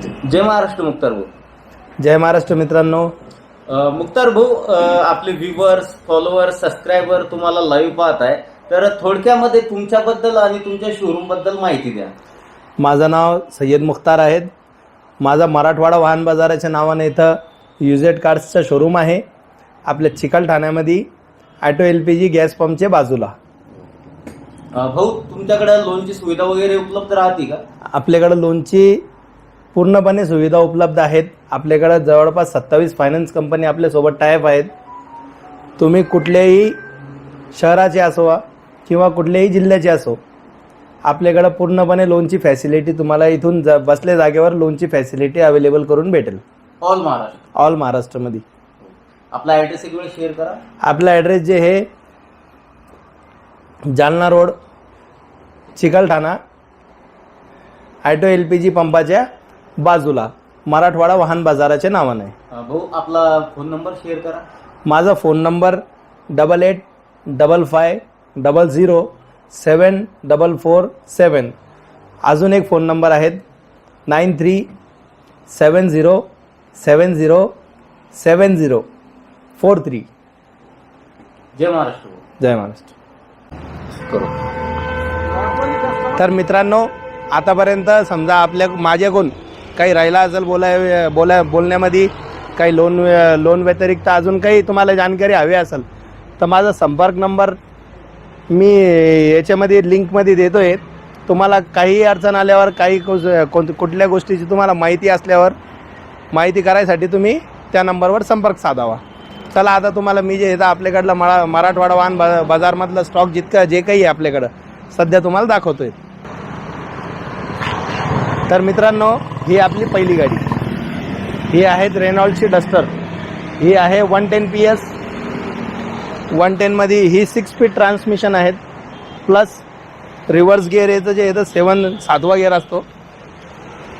जय महाराष्ट्र मुक्तार भाऊ. जय महाराष्ट्र मित्रांनो. मुक्तार भाऊ आपले व्ह्युअर्स फॉलोअर्स सबस्क्रायबर तुम्हाला लाईव्ह पाहत आहे तर थोडक्यामध्ये तुमच्याबद्दल आणि तुमच्या शोरूमबद्दल माहिती द्या. माझं नाव सय्यद मुख्तार आहेत. माझा मराठवाडा वाहन बाजाराच्या नावाने इथं युजेड कार्सचं शोरूम आहे. आपल्या चिकलठाण्यामध्ये auto L P G gas पंपच्या बाजूला. भाऊ तुमच्याकडे लोनची सुविधा वगैरे उपलब्ध राहते का? आपल्याकडं लोनची पूर्णपणे सुविधा उपलब्ध आहेत. आपल्याकडं जवळपास सत्तावीस फायनान्स कंपनी आपल्यासोबत टायप आहेत. तुम्ही कुठल्याही शहराचे असो किंवा कुठल्याही जिल्ह्याचे असो आपल्याकडं पूर्णपणे लोनची फॅसिलिटी तुम्हाला इथून ज बसल्या जागेवर लोनची फॅसिलिटी अवेलेबल करून भेटेल. ऑल महाराष्ट्र. ऑल महाराष्ट्रामध्ये. आपला ऍड्रेस एक वेळ शेअर करा. आपला ॲड्रेस जे आहे Jalna road Chikalthana auto L P G पंपाच्या बाजूला मराठवाडा वाहन बाजाराच्या नावाने. भाऊ आपला फोन नंबर शेअर करा. माझा phone number double eight double five double zero seven double four seven अजून एक फोन नंबर आहेत. Nine three seven zero seven zero seven zero four three जय महाराष्ट्र जय महाराष्ट्र. करू. तर मित्रांनो आतापर्यंत समजा आपल्या माझ्याकडून काही राहिला असेल बोलाय बोलाय बोलण्यामध्ये काही लोन लोन व्यतिरिक्त अजून काही तुम्हाला जानकारी हवी असेल तर माझा संपर्क नंबर मी याच्यामध्ये लिंकमध्ये देतो आहे तुम्हाला काही अडचण आल्यावर काही कोण कुठल्या गोष्टीची तुम्हाला माहिती असल्यावर माहिती करायसाठी तुम्ही त्या नंबरवर संपर्क साधावा. चला आता तुम्हाला मी जे येतं आपल्याकडलं मरा मराठवाडा वाहन बा बाजारमधलं स्टॉक जितकं जे काही आहे आपल्याकडं सध्या तुम्हाला दाखवतो आहे तर मित्रांनो ही आपली पहिली गाडी. ही आहेत रेनॉल्डची डस्टर ही आहे one ten P S one टेनमध्ये ही सिक्स स्पीड ट्रान्समिशन आहेत. प्लस रिव्हर्स गिअर याचं जे येतं सेवन सातवा गिअर असतो.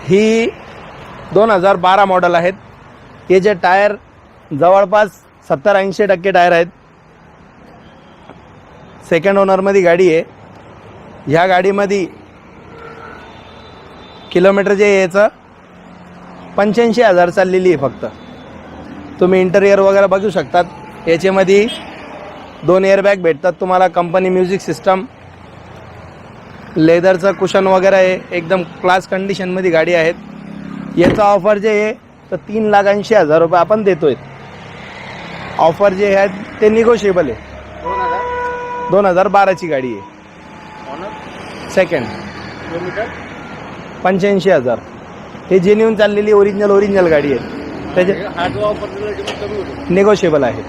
ही दोन हजार बारा मॉडल आहेत. हे जे टायर जवळपास सत्तर ऐंशी टक्के टायर आहेत. सेकंड ओनरमध्ये गाडी आहे. ह्या गाडीमध्ये किलोमीटर जे आहे याचं पंच्याऐंशी हजार चाललेली आहे फक्त. तुम्ही इंटेरियर वगैरे बघू शकतात. याच्यामध्ये दोन एअरबॅग भेटतात तुम्हाला कंपनी म्युझिक सिस्टम लेदरचं कुशन वगैरे आहे एकदम क्लास कंडिशनमध्ये गाडी आहेत. याचं ऑफर जे आहे तर तीन लाख ऐंशी हजार रुपये आपण देतोय. ऑफर जे आहेत ते निगोशिएबल आहे. दोन हजार? बाराची गाडी आहे. सेकंड किलोमीटर पंच्याऐंशी हजार. हे जेन्युन चाललेली ओरिजिनल ओरिजिनल गाडी आहे. त्याचे जो ऑफर दिला त्याच्यामध्ये कमी होतो. निगोशिएबल आहे.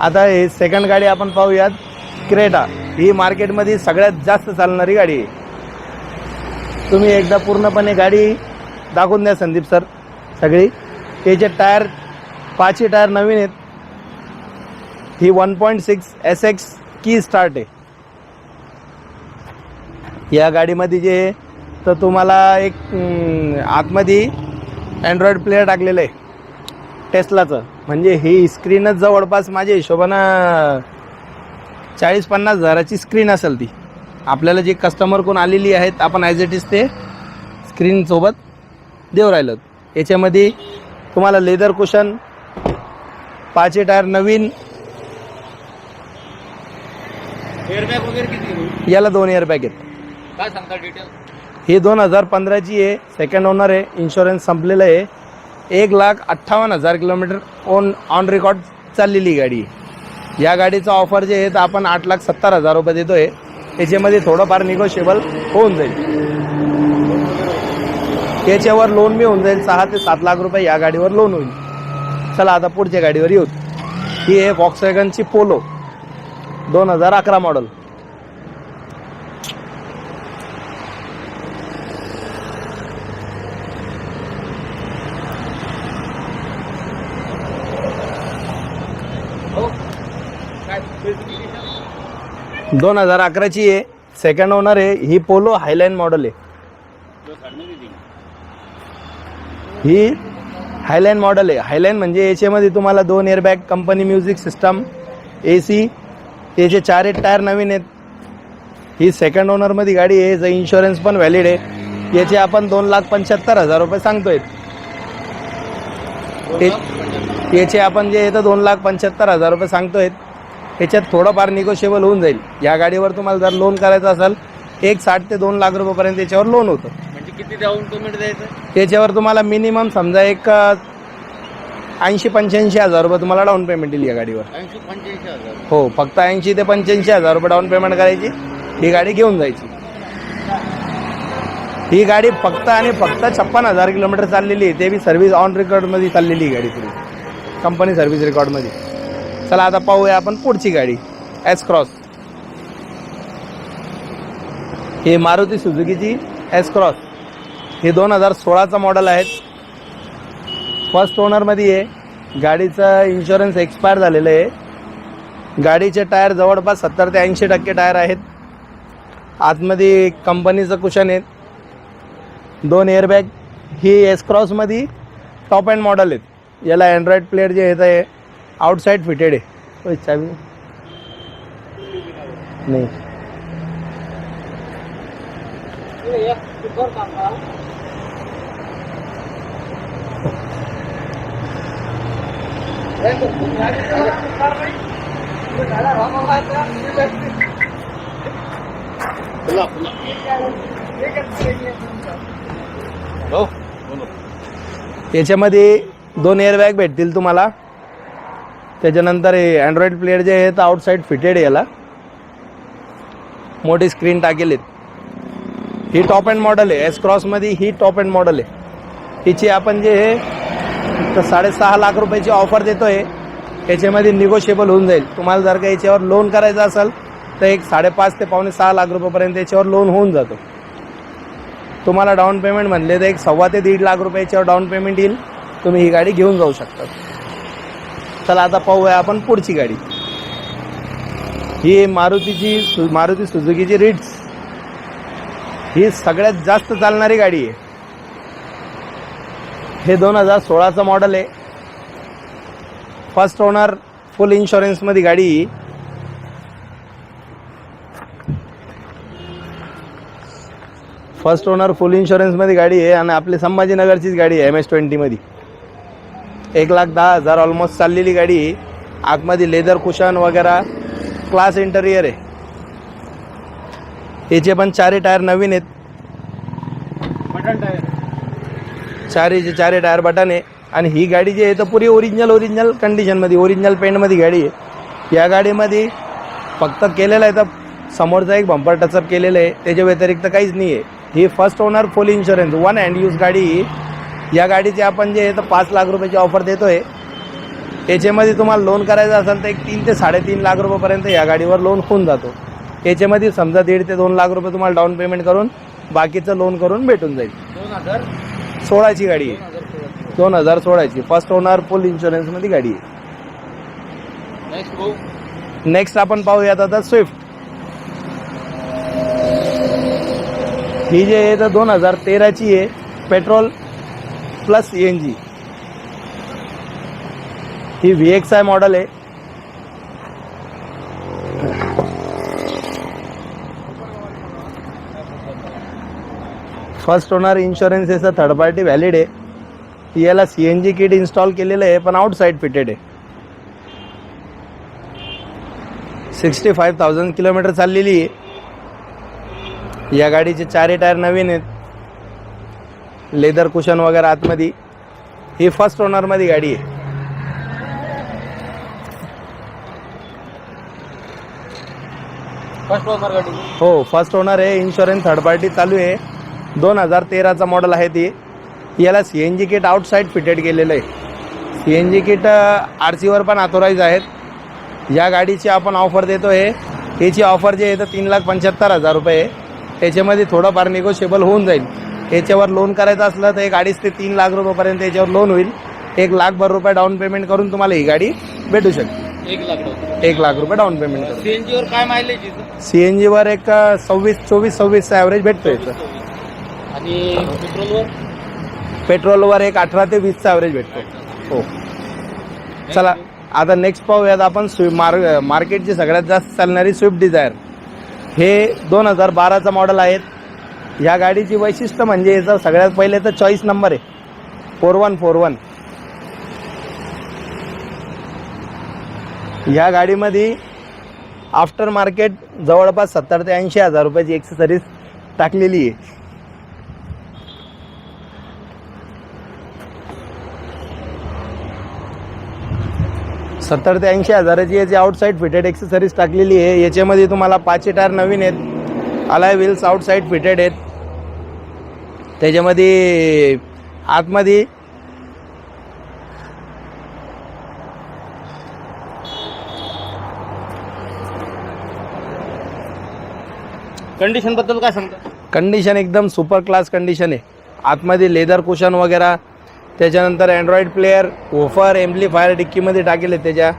आता हे सेकंड गाडी आपण पाहूयात. क्रेटा ही मार्केटमध्ये सगळ्यात जास्त चालणारी गाडी आहे. तुम्ही एकदा पूर्णपणे गाडी दाखवून द्या संदीप सर. सगळी. त्याचे टायर पाचही टायर नवीन आहेत. ही one point six S X key start आहे. या गाडीमध्ये जे तर तुम्हाला एक आतमध्ये अँड्रॉइड प्लेअर टाकलेलं आहे. टेस्लाचं म्हणजे ही स्क्रीनच जवळपास माझ्या हिशोबानं चाळीस पन्नास हजाराची स्क्रीन असेल ती. आपल्याला जी कस्टमर कोण आलेली आहेत आपण ॲज इट इज ते स्क्रीनसोबत देऊ राहिलो. याच्यामध्ये तुम्हाला लेदर कुशन पाचही टायर नवीन. एअरबॅग वगैरे किती? याला दोन एअरबॅग आहेत. काय सांगता डिटेल ही दोन हजार पंधराची आहे. सेकंड ओनर आहे. इन्शुरन्स संपलेलं आहे. एक लाख अठ्ठावन्न हजार किलोमीटर ऑन ऑन रेकॉर्ड चाललेली गाडी. या गाडीचं ऑफर जे आहे तर आपण आठ लाख सत्तर हजार रुपये देतोय. याच्यामध्ये थोडंफार निगोशिएबल होऊन जाईल. याच्यावर लोन बी होऊन जाईल. सहा ते सात लाख रुपये या गाडीवर लोन होईल. चला आता पुढच्या गाडीवर येऊ. ही आहे वॉक्सवॅगनची पोलो दोन हजार अकरा मॉडल हो काय specification? दोन हजार अकराची आहे. सेकंड ओनर आहे. ही पोलो हायलाईन मॉडेल आहे. ही हायलाईन मॉडेल आहे. हायलाईन म्हणजे याच्यामध्ये तुम्हाला दोन airbag company music system A C याचे चार एक टायर नवीन आहेत. ही सेकंड ओनरमध्ये गाडी आहे. याचा इन्शुरन्स पण व्हॅलिड आहे. याचे आपण दोन लाख पंच्याहत्तर हजार रुपये सांगतोय. याचे आपण जे येतं दोन लाख पंच्याहत्तर हजार रुपये सांगतोय. याच्यात थोडंफार निगोशिएबल होऊन जाईल. या गाडीवर तुम्हाला जर लोन करायचं असेल एक साठ ते दोन लाख रुपयेपर्यंत याच्यावर लोन होतं. म्हणजे किती डाऊन पेमेंट द्यायचं? त्याच्यावर तुम्हाला मिनिमम समजा एक ऐंशी पंच्याऐंशी हजार रुपये तुम्हाला डाऊन पेमेंट येईल या गाडीवर. ऐंशी पंच्याऐंशी हजार हो फक्त ऐंशी ते पंच्याऐंशी हजार रुपये डाऊन पेमेंट करायची. ही गाडी घेऊन जायची. ही गाडी फक्त आणि फक्त छप्पन हजार किलोमीटर चाललेली आहे. ते बी सर्व्हिस ऑन रेकॉर्डमध्ये चाललेली ही गाडी पुरी कंपनी सर्व्हिस रेकॉर्डमध्ये चला आता पाहूया आपण पुढची गाडी. एस क्रॉस हे मारुती सुझुकीची एस क्रॉस हे दोन हजार सोळाचं मॉडेल आहेत. फर्स्ट ओनरमध्ये आहे गाडीचा इन्शुरन्स एक्सपायर झालेलं आहे. गाडीचे टायर जवळपास सत्तर ते ऐंशी टक्के टायर आहेत. आतमध्ये कंपनीचं कुशन आहे दोन एअरबॅग ही एस क्रॉसमध्ये टॉप अँड मॉडेल आहेत. याला अँड्रॉइड प्लेट जे येत आहे आउटसाइड फिटेड आहे. होय, चावी नाही. हो याच्यामध्ये दोन एअरबॅग भेटतील तुम्हाला. त्याच्यानंतर हे अँड्रॉइड प्लेअर जे आहे तर आउटसाईड फिटेड आहे याला. मोठी स्क्रीन टाकेली आहेत ही टॉप अँड मॉडल आहे. एस क्रॉसमध्ये ही टॉप अँड मॉडल आहे. हिची आपण जे हे तर साडेसहा लाख रुपयाची ऑफर देतोय. याच्यामध्ये निगोशिएबल होऊन जाईल. तुम्हाला जर का याच्यावर लोन करायचं असेल तर एक साडेपाच ते पावणे सहा लाख रुपयापर्यंत याच्यावर लोन होऊन जातो. तुम्हाला डाऊन पेमेंट म्हणले तर एक सव्वा ते दीड लाख रुपयाच्यावर डाऊन पेमेंट येईल. तुम्ही ही गाडी घेऊन जाऊ शकता. चला आता पाहूया आपण पुढची गाडी. ही मारुतीची सु- मारुती सुझुकीची रिट्स. ही सगळ्यात जास्त चालणारी गाडी आहे. हे दोन हजार सोळाचं मॉडेल आहे. फर्स्ट ओनर फुल इन्शुरन्समध्ये गाडी फर्स्ट ओनर फुल इन्शुरन्समध्ये गाडी आहे आणि आपली संभाजीनगरचीच गाडी आहे एम एस ट्वेंटीमध्ये एक लाख दहा हजार ऑलमोस्ट चाललेली गाडी. आहे आतमध्ये लेदर कुशन वगैरे क्लास इंटरियर आहे. याचे पण चारही टायर नवीन आहेत. मटन टायर चारीचे चारही टायर बटन आहे. आणि ही गाडी जी आहे तर पुरी ओरिजिनल ओरिजिनल कंडिशनमध्ये ओरिजिनल पेंटमध्ये गाडी आहे. या गाडीमध्ये फक्त केलेलं आहे तर समोरचा एक बंपर टचअप केलेलं आहे. त्याच्या व्यतिरिक्त काहीच नाही आहे ही first owner full insurance one hand use गाडी. या गाडीची आपण जे आहे तर पाच लाख रुपयाची ऑफर देतोय. याच्यामध्ये तुम्हाला लोन करायचं असेल तर एक तीन ते साडेतीन लाख रुपयापर्यंत या गाडीवर लोन होऊन जातो. याच्यामध्ये समजा दीड ते दोन लाख रुपये तुम्हाला डाऊन पेमेंट करून बाकीचं लोन करून भेटून जाईल. दोन हजार? सोळाची गाडी आहे. दोन हजार सोळाची. फर्स्ट ओनर फुल इन्शुरन्समध्ये गाडी आहे. नेक्स्ट आपण पाहूयात आता स्विफ्ट ही जी आहे तर दोन हजार तेराची आहे. Petrol plus C N G he V X I model आहे. फर्स्ट ओनर इन्शुरन्स याचा थर्ड पार्टी व्हॅलिड आहे. ती याला C N G kit install केलेलं आहे पण आउटसाईड फिटेड आहे. सिक्स्टी फाईव्ह थाउजंड किलोमीटर चाललेली आहे. या गाडीचे चारही टायर नवीन आहेत. लेदर कुशन वगैरे आतमध्ये. ही फर्स्ट ओनरमध्ये गाडी आहे. फर्स्ट ओनर गाडी. हो फर्स्ट ओनर आहे इन्शुरन्स थर्ड पार्टी चालू आहे. दोन हजार तेराचा मॉडेल आहे ती. याला C N G kit outside fitted केलेलं आहे. C N G kit R सीवर पण ऑथोराईज आहेत. या गाडीची आपण ऑफर देतो आहे याची ऑफर जी आहे तर तीन लाख पंच्याहत्तर हजार रुपये आहे. त्याच्यामध्ये थोडंफार निगोशिएबल होऊन जाईल. याच्यावर लोन करायचं असलं तर एक अडीच ते तीन लाख रुपयापर्यंत याच्यावर लोन होईल. एक लाखभर रुपये डाऊन पेमेंट करून तुम्हाला ही गाडी भेटू शकते. एक लाख एक लाख रुपये डाऊन पेमेंट करून. सीएनजी वर काय मायलेज येतं सी एन जीवर एक सव्वीस चोवीस सव्वीसचा ॲव्हरेज भेटतो याचं आणि पेट्रोलवर पेट्रोलवर एक अठरा ते वीसचा ॲव्हरेज भेटतो हो. चला आता नेक्स्ट पाहूयात आपण स्विफ्ट मार मार्केटची सगळ्यात जास्त चालणारी स्विफ्ट डिझायर. हे दोन हजार बाराचं मॉडेल आहेत. ह्या गाडीची वैशिष्ट्य म्हणजे याचा सगळ्यात पहिले तर चॉईस नंबर आहे. फोर वन फोर वन ह्या गाडीमध्ये आफ्टर मार्केट जवळपास सत्तर ते ऐंशी हजार रुपयाची एक्सेसरीज टाकलेली आहे. सत्तर ते ऐंशी हजाराची याची आउटसाईड फिटेड एक्सेसरीज टाकलेली आहे. याच्यामध्ये तुम्हाला पाचशे टायर नवीन आहेत. अलाय व्हील्स आउटसाईड फिटेड आहेत. त्याच्यामध्ये आतमध्ये कंडिशनबद्दल काय सांगता? कंडिशन एकदम सुपर क्लास कंडिशन आहे. आतमध्ये लेदर कुशन वगैरे त्याच्यानंतर अँड्रॉइड प्लेअर ओफर एम्प्लीफायर डिक्कीमध्ये टाकेले त्याच्या.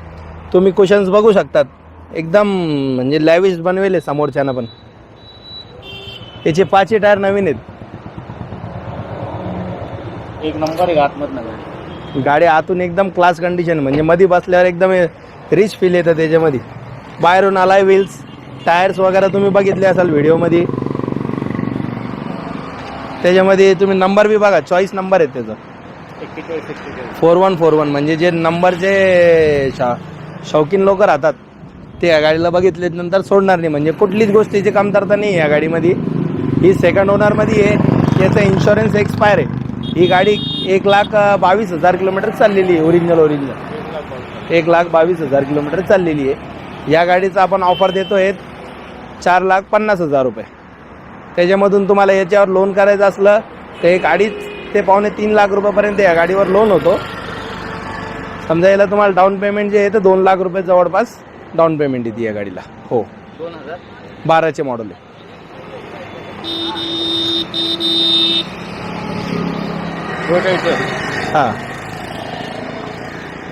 तुम्ही कुशन्स बघू शकतात. एकदम म्हणजे लॅविश बनवेले समोरच्यानं पण. याचे पाचही टायर नवीन आहेत. एक नंबर आहे आतमधनं. गाडी गाडी आतून एकदम क्लास कंडिशन म्हणजे मध्ये बसल्यावर एकदम रिच फील येतं त्याच्यामध्ये. बाहेरून आलाय व्हील्स टायर्स वगैरे तुम्ही बघितले असाल व्हिडिओमध्ये त्याच्यामध्ये तुम्ही नंबर बी बघा चॉईस नंबर आहे त्याचा. एक्केचाळीस एक्केचाळीस फोर वन फोर वन म्हणजे जे नंबरचे शा शौकीन लोक राहतात ते या गाडीला बघितले नंतर सोडणार नाही. म्हणजे कुठलीच गोष्टीची कमतरता नाही या गाडीमध्ये. ही सेकंड ओनरमध्ये आहे याचा इन्शुरन्स एक्सपायर आहे. ही गाडी एक लाख बावीस हजार किलोमीटर चाललेली आहे ओरिजिनल ओरिजिनल एक लाख बावीस हजार किलोमीटर चाललेली आहे. या गाडीचा आपण ऑफर देतो आहे चार लाख पन्नास हजार रुपये. त्याच्यामधून तुम्हाला याच्यावर लोन करायचं असलं तर एक अडीच ते पावणे तीन लाख रुपयापर्यंत या गाडीवर लोन होतो. समजा याला तुम्हाला डाऊन पेमेंट जे आहे ते दोन लाख रुपये जवळपास डाऊन पेमेंट येते या गाडीला. हो. दोन हजार? बाराचे मॉडेल आहे. हां.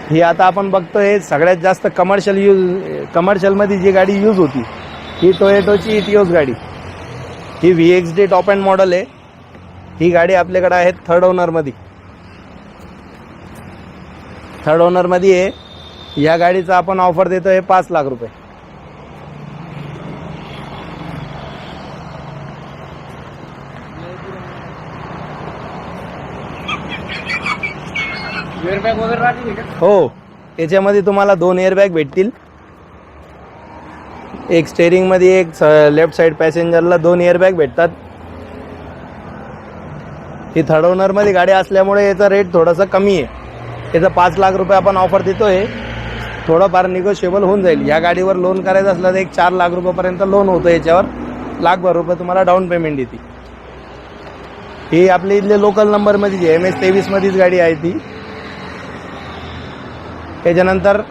ही आता आपण बघतोय सगळ्यात जास्त कमर्शियल यूज कमर्शियलमध्ये जी गाडी यूज होती ही टोयेटोची इटिओज गाडी. ही V X D top end model आहे. ही गाडी आपल्याकडे आहे थर्ड ओनरमध्ये थर्ड ओनरमध्ये आहे या गाडीचा आपण ऑफर देतोय पाच लाख रुपये. एअरबॅग वगैरे राहतील का? हो याच्यामध्ये तुम्हाला दोन एअरबॅग भेटतील. एक स्टेअरिंगमध्ये एक लेफ्ट साईड पॅसेंजरला दोन एअरबॅग भेटतात. ही थर्ड ओनरमध्ये गाडी असल्यामुळे याचा रेट थोडासा कमी आहे. याचा पाच लाख रुपये आपण ऑफर देतोय. थोडंफार निगोशिएबल होऊन जाईल. या गाडीवर लोन करायचं असलं तर एक चार लाख रुपयापर्यंत लोन होतं याच्यावर. लाखभर रुपये तुम्हाला डाऊन पेमेंट येते ही आपल्या इथले लोकल नंबरमध्ये एम एस तेवीसमध्येच गाडी आहे ती. त्याच्यानंतर